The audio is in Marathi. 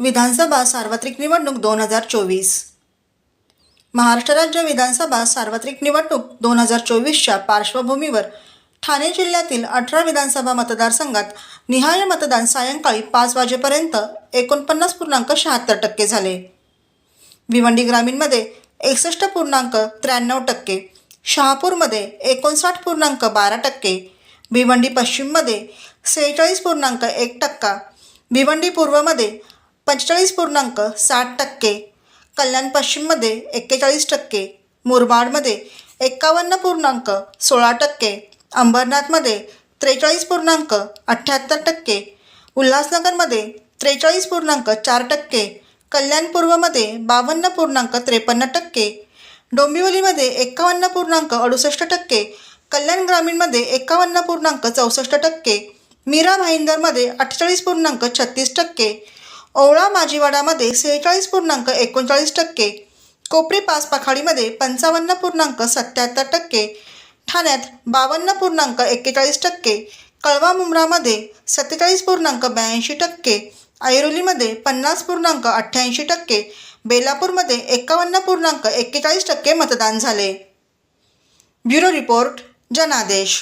विधानसभा सार्वत्रिक निवडणूक दोन हजार चोवीस. महाराष्ट्र राज्य विधानसभा सार्वत्रिक निवडणूक दोन हजार चोवीसच्या पार्श्वभूमीवर ठाणे जिल्ह्यातील अठरा विधानसभा मतदारसंघात निहाय मतदान सायंकाळी पाच वाजेपर्यंत एकोणपन्नास पूर्णांक शहात्तर टक्के झाले. भिवंडी ग्रामीणमध्ये एकसष्ट पूर्णांक त्र्याण्णव टक्के शहापूरमध्ये एकोणसाठ पूर्णांक बारा टक्के भिवंडी पश्चिममध्ये सेहेचाळीस पूर्णांक एक टक्का भिवंडी पूर्वमध्ये पंचेचाळीस पूर्णांक साठ टक्के कल्याण पश्चिममध्ये एक्केचाळीस टक्के मुरबाडमध्ये एक्कावन्न पूर्णांक सोळा टक्के अंबरनाथमध्ये त्रेचाळीस पूर्णांक अठ्ठ्याहत्तर टक्के उल्हासनगरमध्ये त्रेचाळीस पूर्णांक चार टक्के कल्याण पूर्वमध्ये बावन्न पूर्णांक त्रेपन्न टक्के डोंबिवलीमध्ये एक्कावन्न पूर्णांक अडुसष्ट टक्के कल्याण ग्रामीणमध्ये एक्कावन्न पूर्णांक चौसष्ट टक्के मीरा भाईंदरमध्ये अठ्ठेचाळीस पूर्णांक छत्तीस टक्के ओवळा माजीवाडामध्ये सेहेचाळीस पूर्णांक एकोणचाळीस टक्के कोपरी पाच पाखाडीमध्ये पंचावन्न पूर्णांक सत्याहत्तर टक्के ठाण्यात बावन्न पूर्णांक एक्केचाळीस टक्के कळवा मुंब्रामध्ये सत्तेचाळीस पूर्णांक ब्याऐंशी टक्के ऐरोलीमध्ये पन्नास पूर्णांक अठ्ठ्याऐंशी टक्के बेलापूरमध्ये एक्कावन्न पूर्णांक एक्केचाळीस टक्के मतदान झाले. ब्युरो रिपोर्ट जनादेश.